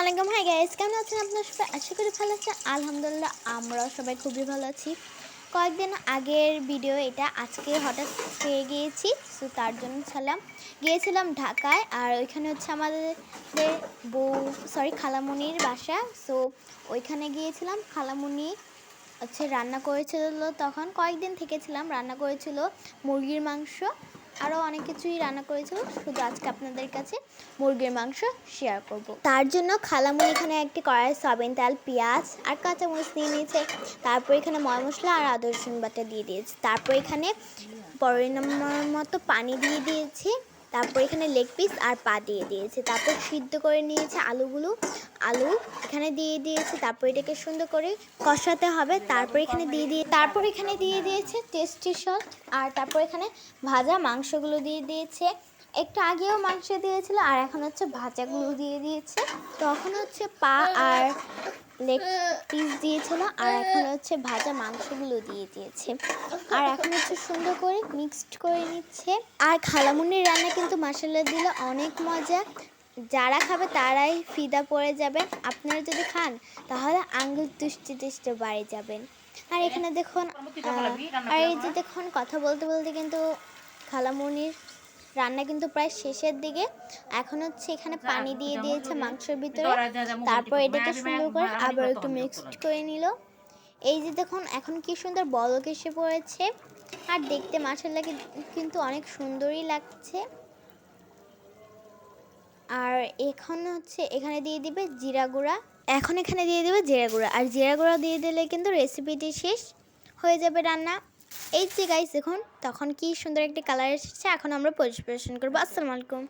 আলাইকুম। Hi guys কেমন আছেন আপনার সবাই? আশা করি ভালো আছেন। আলহামদুলিল্লাহ, আমরাও সবাই খুবই ভালো আছি। কয়েকদিন আগের ভিডিও এটা আজকে হঠাৎ পেয়ে গিয়েছি সো তার জন্য ছিলাম গিয়েছিলাম ঢাকায়, আর ওইখানে হচ্ছে আমাদের বউ সরি খালামুনির বাসা। সো ওইখানে গিয়েছিলাম, খালামুনি হচ্ছে রান্না করেছিল তখন। কয়েকদিন থেকেছিলাম, রান্না করেছিল মুরগির মাংস। আরও অনেক কিছুই রান্না করেছিল শুধু আজকে আপনাদের কাছে মুরগির মাংস শেয়ার করব। তার জন্য খালামু এখানে একটি কড়াই সয়াবিন তেল, পেঁয়াজ আর কাঁচামরিচ নিয়ে নিয়েছে। তারপর এখানে ময় মশলা আর আদা রসুন বাটা দিয়ে দিয়েছে। তারপর এখানে পরিমাণ মতো পানি দিয়ে দিয়েছে। তারপর এখানে লেগ পিস আর পা দিয়ে দিয়েছে। তারপর সিদ্ধ করে নিয়েছে আলুগুলো। আলু এখানে দিয়ে দিয়েছে। তারপর এটাকে সুন্দর করে কষাতে হবে। তারপর এখানে দিয়ে দিয়ে তারপর এখানে দিয়ে দিয়েছে টেস্টি সল্ট আর তারপর এখানে ভাজা মাংসগুলো দিয়ে দিয়েছে। একটু আগেও মাংস দিয়েছিল, আর এখন হচ্ছে ভাজাগুলো দিয়ে দিয়েছে। তখন হচ্ছে পা আর লেগ পিস দিয়েছিল আর এখন হচ্ছে ভাজা মাংসগুলো দিয়ে দিয়েছে। আর এখন হচ্ছে সুন্দর করে মিক্সড করে নিচ্ছে। আর খালামুনির রান্না কিন্তু মশলা দিলে অনেক মজা। যারা খাবে তারাই ফিদা পড়ে যাবেন আপনারা যদি খান তাহলে আঙ্গুল তুষ্টে তুষ্টে বাড়ি যাবেন। আর এখানে দেখুন আর এই যে দেখুন কথা বলতে বলতে কিন্তু খালামুনির রান্না কিন্তু প্রায় শেষের দিকে। এখন হচ্ছে এখানে পানি দিয়ে দিয়েছে মাংসের ভিতরে। তারপর এটাকে সুন্দর করে আবার একটু মিক্সড করে নিল। এই যে দেখুন এখন কি সুন্দর বলক এসে পড়েছে। আর দেখতে মাসাল্লা কিন্তু অনেক সুন্দরই লাগছে। আর এখন হচ্ছে এখানে দিয়ে দিবে জিরা গুঁড়া। এখন এখানে দিয়ে দিবে জিরা গুঁড়া। আর জিরা গুঁড়া দিয়ে দিলে কিন্তু রেসিপিটি শেষ হয়ে যাবে রান্না। এই যে গাইস দেখুন, তখন কি সুন্দর একটি কালার এসেছে, এখন আমরা পরিবেশন করব। আসসালামু আলাইকুম।